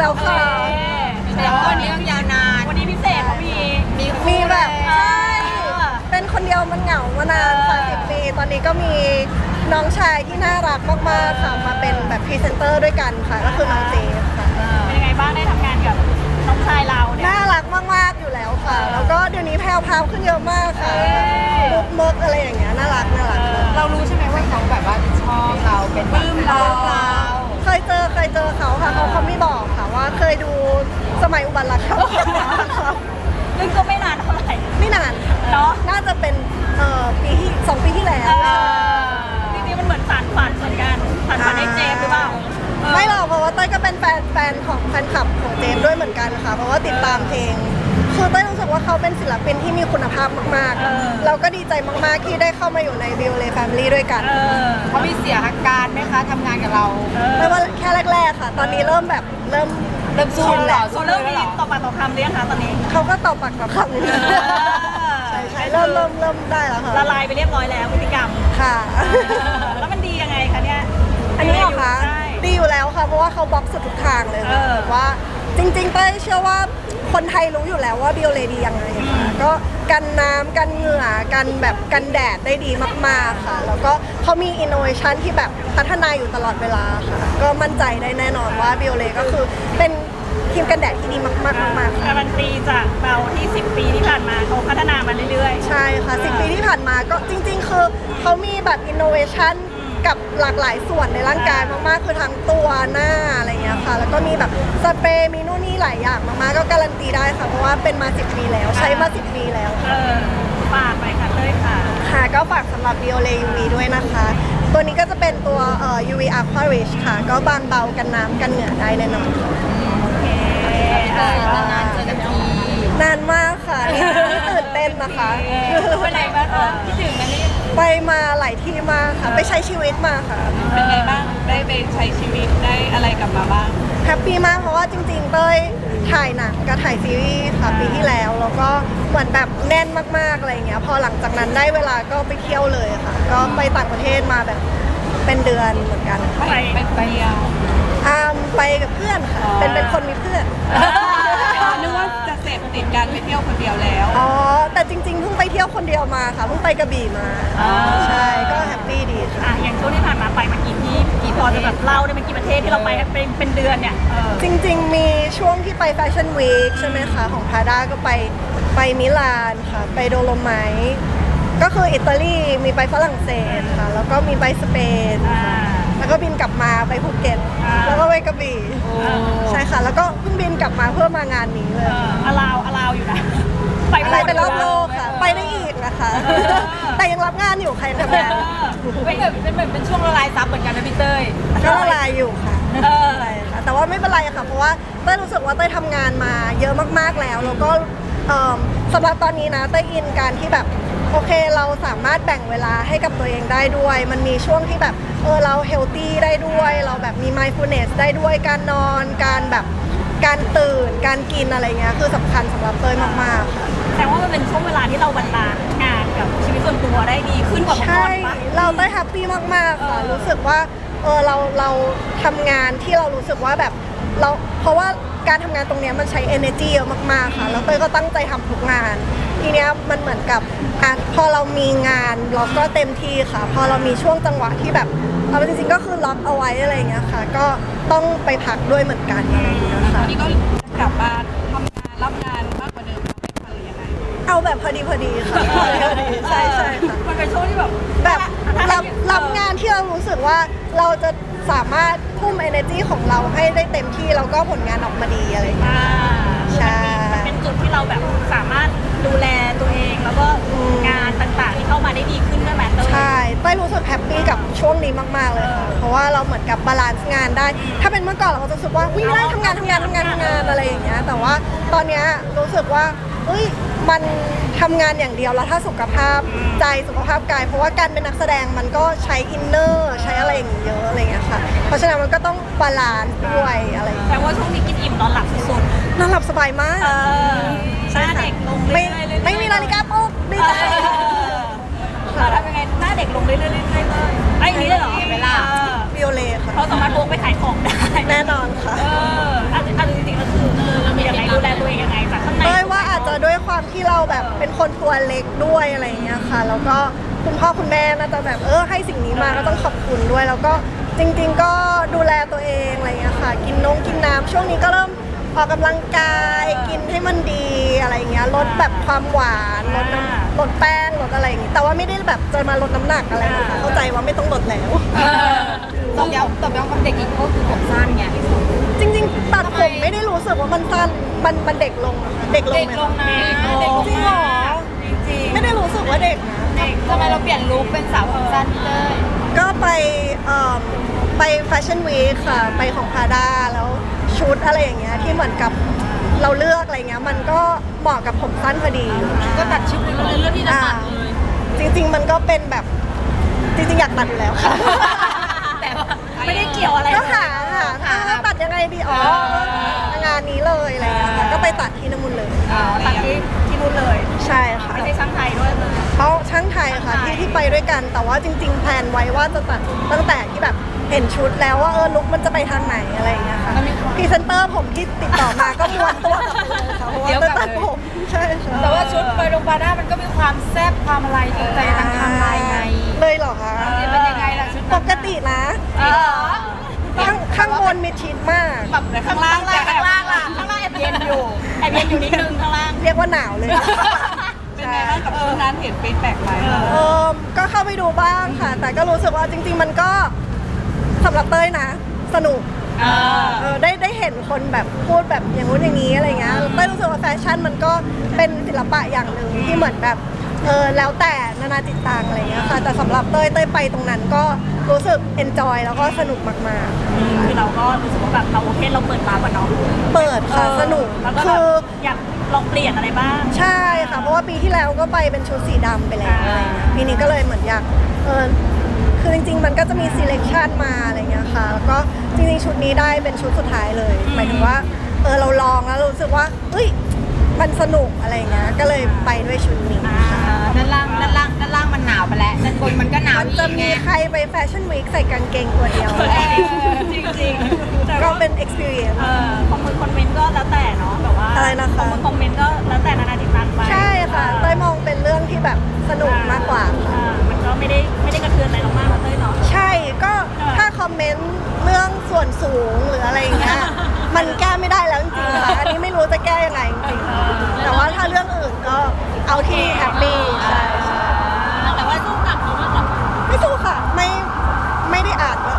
แล้วค่ะ แต่ว่าวันนี้ยาวนาน วันนี้พิเศษเพราะมีมีมีแบบเอใช่อเป็นคนเดียวมันเหงามานานค่ะสิบปี ตอนนี้ก็มีน้องชายที่น่ารักมากๆค่ะมาเป็นแบบพรีเซนเตอร์ด้วยกันค่ะ ก็คือน้องเจฟค่ะเป็นยังไงบ้างได้ทำงานกับน้องชายเราเนี่ย น่ารักมากๆอยู่แล้วค่ะ แล้วก็เดี๋ยวนี้แพรวพราวขึ้นเยอะมากค่ะเอ้ย มุกเมิกอะไรอย่างเงี้ยน่ารักน่ารัก เรารู้ใช่ไหมว่าเขาแบบว่าชอบเราเป็นแบบปลื้มเรา เคยเจอเคยเจอเขาค่ะเขาเขาไม่บอกค่ะว่าเคยดูสมัยอุบัติรักเขาซึ่งก็ไม่นานเท่าไหร่ ไม่นานค่ะเนาะน่าจะเป็นเอ่อปีที่สองปีที่แล้วจริงๆมันเหมือนสารฝันเหมือนกันสารฝันให้เจมส์หรือเปล่าเออ ไม่หรอกเพราะว่าเต้ยก็เป็นแฟนแฟนของแฟนคลับของเจมส์ด้วยเหมือนกันค่ะ เพราะว่าติดตามเพลง คือเต้ยรู้สึกว่าเขาเป็นศิลปินที่มีคุณภาพมาก เออ ๆ เราก็ดีใจมาก ๆ ที่ได้เข้ามาอยู่ในวิวเลแฟมิลี่ด้วยกัน เออเขามีเสียอาการไหมคะทำงานกับเราเออไม่ว่าแค่แรก ๆ ค่ะ ตอนนี้เริ่มแบบเริ่มเริ่มสู้แล้วเหรอเขาเริ่มมีต่อปากต่อคำหรือยังคะตอนนี้เขาก็ตอบปากต่อคำใช่ใช่เริ่มเริ่มเริ่มได้แล้วค่ะละลายไปเรียบร้อยแล้วพฤติกรรมค่ะ เออแล้วมันดียังไงคะเนี่ยอันนี้เหรอคะ ใช่ ดีอยู่แล้วค่ะ เพราะว่าเขาบล็อกสุดทุกทางเลยเออ แบบว่า จริงๆเต้ยเชื่อว่าคนไทยรู้อยู่แล้วว่าบิโอเลดียังไงค่ะก็กันน้ำกันเหงื่อกันแบบกันแดดได้ดีมากๆค่ะ แล้วก็เขามีอินโนเวชันที่แบบพัฒนาอยู่ตลอดเวลาค่ะ ก็มั่นใจได้แน่นอนว่าบิโอเลก็คือเป็นครีมกันแดดที่ดีมากๆมากๆค่ะการันตีจากเราที่ 10 ปีที่ผ่านมาเขาพัฒนามาเรื่อยใช่ค่ะสิปีที่ผ่านมาก็จริงๆ คือเขามีแบบอินโนเวชัน กับหลากหลายส่วนในร่างกายมากๆคือทั้งตัวหน้าอะไรเงี้ยค่ะ แล้วก็มีแบบสเปรย์มีนู่นนี่หลายอย่างมากๆก็การันตีได้ค่ะเพราะว่าเป็นมา10ปีแล้ว ใช้มา10ปีแล้วๆเออฝากไปค่ะเต้ยค่ะค่ะก็ฝากสำหรับ Biole UV ด้วยนะคะ ตัวนี้ก็จะเป็นตัวเอ่อ UV Aqua Rich ค่ะ ก็บางเบากันน้ำกันเหงื่อได้แน่นอนค่ะโอเคเออนานๆเจอกันทีนานมากค่ะนี่นี่ตื่นเต้นนะคะไปไหนบ้างคะคิดถึงกันนี่ ไปมาหลายที่มากค่ะ ไปใช้ชีวิตมาค่ะ เป็นไงบ้าง ได้ไปใช้ชีวิตได้อะไรกลับมาบ้าง แฮปปี้มากเพราะว่าจริงๆเต้ยถ่ายหนังกับถ่ายซีรีส์ค่ะปีที่แล้วแล้วก็เหมือนแบบแน่นมากๆอะไรอย่างเงี้ยพอหลังจากนั้นได้เวลาก็ไปเที่ยวเลยค่ะ ก็ไปต่างประเทศมาแบบเป็นเดือนเหมือนกันไปไปไปเดียวอ่ามไปกับเพื่อนค่ะ เป็นเป็นคนมีเพื่อนนึกว่าจะเสพ ติดการไปเที่ยวคนเดียวแล้ว อ๋อ แต่จริงๆเพิ่งไปเที่ยวคนเดียวมาค่ะเพิ่งไปกระบี่มาอ่าใช่ก็แฮปปี้ดีค่ะ อะอย่างช่วงที่ผ่านมาไปมากี่ที่กี่พอจะแบบเล่าได้ไหมกี่ประเทศที่เราไปเป็นเป็นเดือนเนี่ยเออจริงๆ มีช่วงที่ไปแฟชั่นวีคใช่ไหมคะของพาด้าก็ไปไปมิลานค่ะ ไปโดโลไมท์ก็คืออิตาลีมีไปฝรั่งเศสค่ะ แล้วก็มีไปสเปน อ่า แล้วก็บินกลับมาไปภูเก็ตอ่าแล้วก็ไปกระบี่ใช่ค่ะ แล้วก็เพิ่งบินกลับมาเพื่อมางานนี้เลเอยออลาวอลาวอยู่นะไปหมดไปรอบโลกค่ะ ไปได้อีกนะคะ แต่ยังรับงานอยู่ใครทำงานเป็นแบบเป็นแบบเป็นช่วงละลายซับเหมือนกันนะพี่เต้ยก็ละลายอยู่ค่ะเออใช่ค่ะแต่ว่าไม่เป็นไรค่ะเพราะว่าเต้ยรู้สึกว่าเต้ยทำงานมาเยอะมากๆแล้ว แล้วก็เอิ่ม สำหรับตอนนี้นะเต้ยอินการที่แบบโอเคเราสามารถแบ่งเวลาให้กับตัวเองได้ด้วย มันมีช่วงที่แบบเออเราเฮลตี้ได้ด้วย เราแบบมี mindfulness ได้ด้วยการนอน การแบบการตื่น การกินอะไรเงี้ยคือสำคัญสำหรับเต้ยมากๆค่ะแต่ว่ามันเป็นช่วงเวลาที่เราบรรลานซ์งานกับชีวิตส่วนตัวได้ดีขึ้นกว่าเมื่อก่ใช่อนปะ เราได้แฮปปี้มากๆค่ะเออรู้สึกว่า เออ เรา เราทำงานที่เรารู้สึกว่าแบบ เรา เพราะว่า การทำงานตรงเนี้ยมันใช้ energy เยอะมากๆค่ะ แล้วเต้ยก็ตั้งใจทำทุกงาน ทีเนี้ยมันเหมือนกับอะพอเรามีงานเราก็เต็มที่ค่ะ พอเรามีช่วงจังหวะที่แบบเอาจริงๆก็คือล็อกเอาไว้อะไรอย่างเงี้ยค่ะ ก็ต้องไปพักด้วยเหมือนกันอะไรอย่างเงี้ยตอค่ะ นนี้ก็กลับมาทำงานรับงานมากกว่าเดิมไม่ทันหรือยังไงเอาแบบพอดีพอดีค่ะพอดีพอดีใช่ใช่ค่ะ มันเป็นช่วงที่แบบ แบบรับรับงานที่เรารู้สึกว่าเราจะ สามารถทุ่ม energy ของเราให้ได้เต็มที่แล้วก็ผลงานออกมาดีอะไรอย่างเงี้ย อ่าใช่ มันเป็นจุดที่เราแบบสามารถดูแลตัวเอง แล้วก็อืมงานต่างๆที่เข้ามาได้ดีขึ้นด้วยไหมเต้ย ใช่เต้ยรู้สึกแฮปปี้กับช่วงนี้มากๆเลยค่ะเพราะว่าเราเหมือนกับบาลานซ์งานได้ ถ้าเป็นเมื่อก่อนเราก็จะรู้สึกว่าวิ่งไล่ทำงานทำงานทำงานทำงานอะไรอย่างเงี้ย แต่ว่าตอนเนี้ยรู้สึกว่าเอ้ย มันทำงานอย่างเดียวแล้วถ้าสุขภาพใจสุขภาพกาย เพราะว่าการเป็นนักแสดงมันก็ใช้อินเนอร์ใช้อะไรอย่างเงี้ยเยอะอะไรอย่างเงี้ยค่ะ เพราะฉะนั้นมันก็ต้องบาลานซ์ด้วยอะไรอย่างเงี้ยแต่ว่าช่วงนี้กินอิ่มนอนหลับสุดนอนหลับสบายมาก ๆเออหน้าเด็กลงไม่เรื่อยๆเรื่อยๆไม่มีนาฬิกาปลุกดีเอใจอเราทำยังไงหน้าเด็กลงเรื่อยๆเรื่อยๆเรื่อยๆไอ้นี้เลยเหรอเห็นไหมล่ะออวิโอเลค่ะเขาสามารถพกไปขายของได้ แน่นอนค่ะ เอออาจจะอาจจะ ความที่เราแบบเป็นคนตัวเล็กด้วยอะไรอย่างเงี้ยค่ะ แล้วก็คุณพ่อคุณแม่น่าจะแบบเออให้สิ่งนี้มาก็ต้องขอบคุณด้วย แล้วก็จริง ๆ ก็ดูแลตัวเองอะไรอย่างเงี้ยค่ะ กินนงกินน้ำช่วงนี้ก็เริ่มออกกำลังกายกินให้มันดีอะไรอย่างเงี้ยลดแบบความหวานลดน้ำลดแป้งลดอะไรอย่างงี้แต่ว่าไม่ได้แบบจะมาลดน้ำหนักอะไรนะคะเข้าใจว่าไม่ต้องลดแล้ว ตอบย้ำตอบย้ำกับเด็กอีกก็คือผมสั้นไงจริง ๆ ตัดผมไม่ได้รู้สึกว่ามันสั้นมันมันเด็กลงอะค่ะเด็กลงเด็กไหมลงนะเด็กลงจริงเหรอจริงๆไม่ได้รู้สึกว่าเด็กนะเด็กทำไมเราเปลี่ยนลุคเป็นสาวผมสั้นพี่เต้ยก็ไปเอิ่มไปแฟชั่นวีคค่ะไปของพาด้าแล้วชุดอะไรอย่างเงี้ยที่เหมือนกับเราเลือกอะไรเงี้ยมันก็เหมาะกับผมสั้นพอดี ก็ตัดชุดไปเลยเลือกที่จะตัดเลย จริง ๆ มันก็เป็นแบบจริงๆอยากตัดอยู่แล้วค่ะแต่ว่า ไม่ได้เกี่ยวอะไรก็หาหาหาว่าตัดยังไงดีอ๋องานนี้เลยอะไรเงี้ยค่ะก็ไปตัดที่น้ำมุนเลยอ๋อตัดที่ที่นู่นเลย ใช่ค่ะไม่ใช่ช่างไทยด้วยเลย เขาช่างไทยค่ะช่างไทที่ยที่ไปด้วยกัน แต่ว่าจริง ๆ แพลนไว้ว่าจะตัดตั้งแต่ที่แบบเห็นชุดแล้วว่าเออลุกมันจะไปทางไหนอะไรอย่างเงี้ยค่ะพรีเซนเตอร์ผมที่ติดต่อมาก็ม้วนตัวกลับไปเลยค่ะเพราะว่าจะตัดผมใช่ใช่แต่ว่าชุดไปโรงพยาบาลมันก็มีความแซ่บความอะไรถูกใจทางทำ ปกตินะเออข้างข้างบนมีชิดมาก แบบข้างล่างแต่ข้างล่างล่ะข้างล่างแอบเย็นอยู่แอบเย็นอยู่นิดนึงข้างล่างเรียกว่าหนาวเลยเป็นไงบ้างกับชุดนั้นเห็นฟีดแบ็กไหมเออก็เข้าไปดูบ้างค่ะ แต่ก็รู้สึกว่าจริง ๆ มันก็สำหรับเต้ยนะ สนุกเออเออได้ได้เห็นคนแบบพูดแบบอย่างงู้นอย่างนี้อะไรเงี้ยเต้ยรู้สึกว่าแฟชั่นมันก็เป็นศิลปะอย่างหนึ่งที่เหมือนแบบ เออแล้วแต่นานาจิตตังอะไรเงี้ยค่ะแต่สำหรับเต้ยเต้ยไปตรงนั้นก็รู้สึกเอนจอยแล้วก็สนุกมากคือเราก็รู้สึกว่าแบบเราโอเคเราเปิดตากันเนาะๆเปิดค่ะสนุกแล้วก็แบคืบออยากลองเปลี่ยนอะไรบ้าง ใช่ค่ะ เพราะว่าปีที่แล้วก็ไปเป็นชุดสีดำไปแล้วอะไรเงี้ยปีนี้ก็เลยเหมือนอยากเออคือจริง ๆ มันก็จะมี selection มาอะไรเงี้ยค่ะ แล้วก็จริงๆชุดนี้ได้เป็นชุดสุดท้ายเลยหมายถึงว่าเออเราลองแล้วรู้สึกว่าเฮ้ย มันสนุกอะไรเงี้ยก็เลยไปด้วยชุดนี้ค่ะด้านล่างด้านล่างด้านล่างมันหนาวไปแล้วด้านบนมันก็หนาวมันอีจะกมีไงใครไปแฟชั่นวีคใส่กางเกงตัวเดียวจริงจริงๆแต่ก็ว่าเป็น experience เออคอมเมนต์คอมเมนต์ ที่แฮปปี้ใช่ใช่แต่ว่าสู้กลับเขาว่าแบบไม่สู้ค่ะ ไม่ไม่ได้อ่านเลย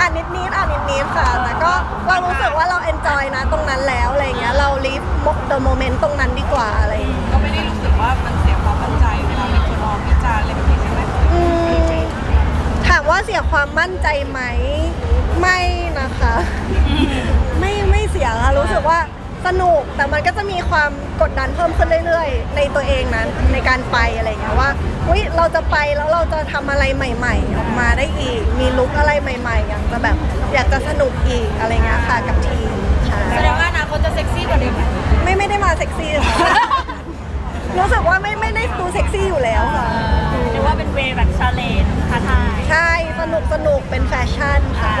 อ่านนิดนิดๆอ่านนิดนิดๆค่ะ แต่ก็เรารู้สึกว่าเราเอนจอยนะตรงนั้นแล้วอะไรอย่างเงี้ยเรา live the moment ตรงนั้นดีกว่าอะไรอย่างเงี้ยก็ไม่ได้รู้สึกว่ามันเสียความมั่นใจเวลามีคนมองวิจารณ์อะไรแบบนี้ใช่ไหมอืมถามว่าเสียความมั่นใจไหมไม่นะคะ ไม่ไม่เสียค่ะรู้สึกว่า สนุกแต่มันก็จะมีความกดดันเพิ่มขึ้นเรื่อยๆ ในตัวเองนั้นในการไปอะไรอย่างเงี้ยว่าอุ้ยเราจะไปแล้วเราจะทำอะไรใหม่ ๆ ออกมาได้อีก มีลุคอะไรใหม่ๆ อยากจะแบบอยากจะสนุกอีกอะไรเงี้ยค่ะกับทีมใช่แสดงว่าอนาคตจะเซ็กซี่กว่าเดิมไหมไม่ไม่ได้มาเซ็กซี่ค่ะรู้สึกว่าไม่ไม่ได้ดูเซ็กซี่อยู่แล้วค่ะเรียกว่าเป็นเวย์แบบชาเลนจ์ท้าทาย ใช่สนุกสนุกเป็นแฟชั่นค่ะพ